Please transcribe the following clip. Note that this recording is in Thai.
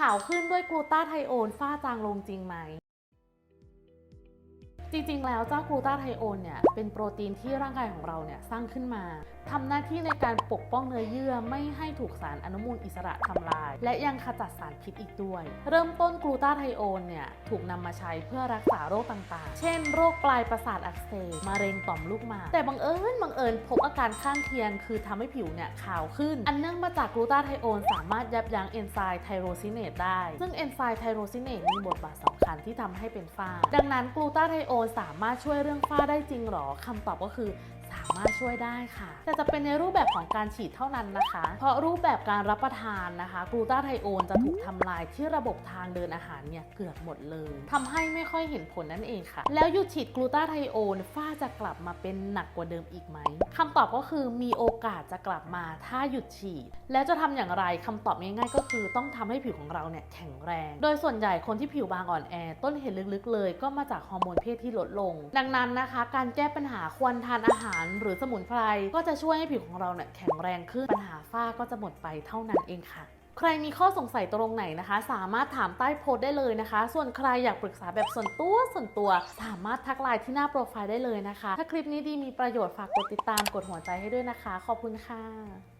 ขาวขึ้นด้วยกลูตาไทโอนฝ้าจางลงจริงไหม จริงๆ แล้วเจ้ากลูตาไทโอนเนี่ยเป็นโปรตีนที่ร่างกายของเราเนี่ยสร้างขึ้นมาทำหน้าที่ในการปกป้องเนื้อเยื่อไม่ให้ถูกสารอนุมูลอิสระทำลาย และยังขจัดสารพิษอีกด้วย เริ่มต้นกลูตาไทโอนเนี่ยถูกนำมาใช้เพื่อรักษาโรคต่างๆ เช่น โรคปลายประสาทอักเสบมะเร็งต่อมลูกหมากแต่บังเอิญบังเอิญพบอาการข้างเคียง คือทำให้ผิวเนี่ยขาวขึ้น อันเนื่องมาจากกลูตาไทโอนสามารถยับยั้งเอนไซม์ไทโรซินเนตได้ ซึ่งเอนไซม์ไทโรซินเนตมีบทบาทสำันที่ทำให้เป็นฝ้า ดังนั้นกลูตาไทโอนสามารถช่วยเรื่องฝ้าได้จริงหรอคำตอบก็คือามารถช่วยได้ค่ะ แต่จะเป็นในรูปแบบของการฉีดเท่านั้นนะคะ เพราะรูปแบบการรับประทานนะคะกลูตาไทโอนจะถูกทำลายที่ระบบทางเดินอาหารเนี่ยเกือบหมดเลยทำให้ไม่ค่อยเห็นผลนั่นเองค่ะ แล้วหยุดฉีดกลูตาไทโอนฝ้าจะกลับมาเป็นหนักกว่าเดิมอีกไหมคำตอบก็คือมีโอกาสจะกลับมาถ้าหยุดฉีด แล้วจะทำอย่างไรคำตอบง่ายๆ ก็คือต้องทำให้ผิวของเราเนี่ยแข็งแรง โดยส่วนใหญ่คนที่ผิวบางอ่อนแอต้นเหตุลึกๆ เลย ก็มาจากฮอร์โมนเพศที่ลดลง ดังนั้นนะคะ การแก้ปัญหาควรทานอาหารหรือสมุนไพรก็จะช่วยให้ผิวของเราเนี่ยแข็งแรงขึ้นปัญหาฝ้าก็จะหมดไปเท่านั้นเองค่ะใครมีข้อสงสัยตรงไหนนะคะ สามารถถามใต้โพสต์ได้เลยนะคะ ส่วนใครอยากปรึกษาแบบส่วนตัวส่วนตัว สามารถทักไลน์ที่หน้าโปรไฟล์ได้เลยนะคะ ถ้าคลิปนี้ดีมีประโยชน์ฝากกดติดตามกดหัวใจให้ด้วยนะคะ ขอบคุณค่ะ